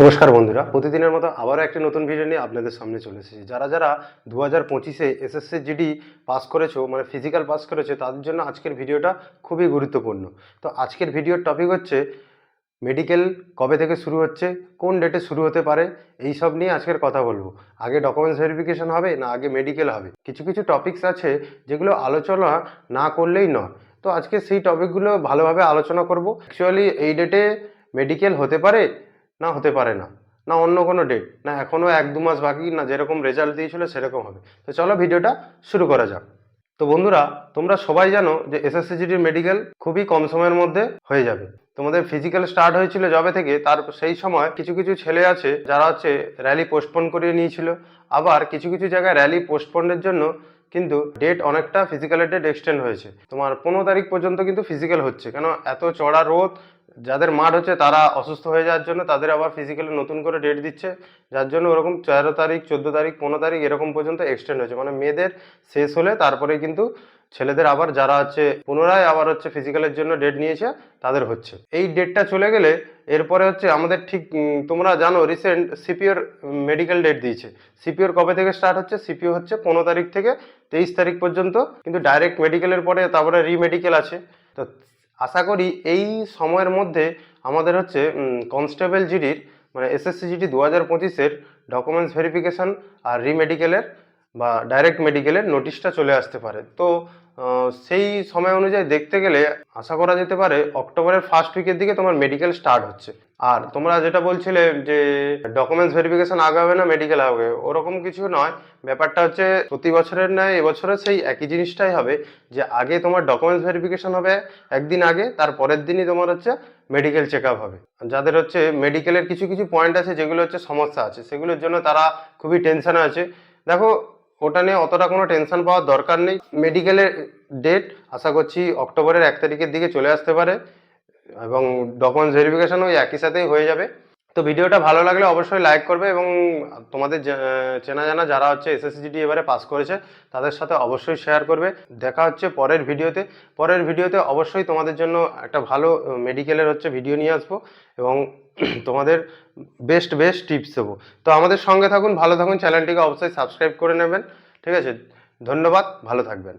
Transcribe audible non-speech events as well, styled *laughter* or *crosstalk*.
নমস্কার বন্ধুরা, প্রতিদিনের মতো আবারও একটি নতুন ভিডিও নিয়ে আপনাদের সামনে চলে এসেছি। যারা যারা দু হাজার পঁচিশে এসএসসি জিডি পাস করেছ মানে ফিজিক্যাল পাস করেছ, তাদের জন্য আজকের ভিডিওটা খুবই গুরুত্বপূর্ণ। তো আজকের ভিডিওর টপিক হচ্ছে মেডিকেল কবে থেকে শুরু হচ্ছে, কোন ডেটে শুরু হতে পারে, এই সব নিয়ে আজকের কথা বলব। আগে ডকুমেন্টস ভেরিফিকেশন হবে না আগে মেডিকেল হবে? কিছু কিছু টপিকস আছে যেগুলো আলোচনা না করলেই নয়। তো আজকে সেই টপিকগুলো ভালোভাবে আলোচনা করব। অ্যাকচুয়ালি এই ডেটে মেডিকেল হতে পারে না হতে পারে না না অন্য কোনো ডেট না এখনও এক দু মাস বাকি, না যেরকম রেজাল্ট দিয়েছিল সেরকম হবে। তো চলো ভিডিওটা শুরু করা যাক। তো বন্ধুরা, তোমরা সবাই জানো যে এসএসসিজিডির মেডিকেল খুবই কম সময়ের মধ্যে হয়ে যাবে। তোমাদের ফিজিক্যাল স্টার্ট হয়েছিল যবে থেকে, তার সেই সময় কিছু কিছু ছেলে আছে যারা হচ্ছে র্যালি পোস্টপোন করিয়ে নিয়েছিল। আবার কিছু কিছু জায়গায় র্যালি পোস্টপোনের জন্য কিন্তু ডেট অনেকটা ফিজিক্যালের ডেট এক্সটেন্ড হয়েছে। তোমার পনেরো তারিখ পর্যন্ত কিন্তু ফিজিক্যাল হচ্ছে, কেন এত চড়া রোদ যাদের মাঠ হচ্ছে তারা অসুস্থ হয়ে যাওয়ার জন্য তাদের আবার ফিজিক্যালি নতুন করে ডেট দিচ্ছে, যার জন্য ওরকম তেরো তারিখ, চোদ্দ তারিখ, পনেরো তারিখ এরকম পর্যন্ত এক্সটেন্ড হয়েছে। মানে মেয়েদের শেষ হলে তারপরে কিন্তু ছেলেদের আবার যারা হচ্ছে পুনরায় আবার হচ্ছে ফিজিক্যালের জন্য ডেট নিয়েছে, তাদের হচ্ছে। এই ডেটটা চলে গেলে এরপরে হচ্ছে আমাদের ঠিক তোমরা জানো রিসেন্ট সিপিওর মেডিকেল ডেট দিয়েছে। সিপিওর কবে থেকে স্টার্ট হচ্ছে? সিপিও হচ্ছে পনেরো তারিখ থেকে তেইশ তারিখ পর্যন্ত। কিন্তু ডাইরেক্ট মেডিকেলের পরে তারপরে রিমেডিকেল আছে। তো আশা করি এই সময়ের মধ্যে আমাদের হচ্ছে কনস্টেবল জিডির মানে এসএসসি জিডি দু হাজার পঁচিশের ডকুমেন্টস ভেরিফিকেশান আর রিমেডিকেলের বা ডাইরেক্ট মেডিকেলের নোটিশটা চলে আসতে পারে। তো সেই সময় অনুযায়ী দেখতে গেলে আশা করা যেতে পারে অক্টোবরের ফার্স্ট উইকের দিকে তোমার মেডিকেল স্টার্ট হচ্ছে। আর তোমরা যেটা বলছিলে যে ডকুমেন্টস ভেরিফিকেশন আগে হবে না মেডিকেল আগে ওরকম কিছু নয়। ব্যাপারটা হচ্ছে প্রতি বছরের নয় এবছরে সেই একই জিনিসটাই হবে, যে আগে তোমার ডকুমেন্টস ভেরিফিকেশন হবে একদিন আগে, তার পরের দিনই তোমার হচ্ছে মেডিকেল চেক আপ হবে। যাদের হচ্ছে মেডিকেলের কিছু কিছু পয়েন্ট আছে, যেগুলো হচ্ছে সমস্যা আছে, সেগুলোর জন্য তারা খুবই টেনশনে আছে। দেখো ওটা নিয়ে অতটা কোনো টেনশন পাওয়ার দরকার নেই। মেডিকেলের ডেট আশা করছি অক্টোবরের এক তারিখের দিকে চলে আসতে পারে এবং ডকুমেন্টস ভেরিফিকেশন ওই একই সাথেই হয়ে যাবে। তো ভিডিওটা ভালো লাগলে অবশ্যই লাইক করবে এবং তোমাদের চেনা জানা যারা হচ্ছে এসএসসিজিটি এবারে পাস করেছে, তাদের সাথে অবশ্যই শেয়ার করবে। দেখা হচ্ছে পরের ভিডিওতে। পরের ভিডিওতে অবশ্যই তোমাদের জন্য একটা ভালো মেডিকেলের হচ্ছে ভিডিও নিয়ে আসব এবং *clears throat* তোমাদের বেস্ট বেস্ট টিপস দেবো। তো আমাদের সঙ্গে থাকুন, ভালো থাকুন চ্যানেলটিকে অবশ্যই সাবস্ক্রাইব করে নেবেন। ঠিক আছে? ধন্যবাদ, ভালো থাকবেন।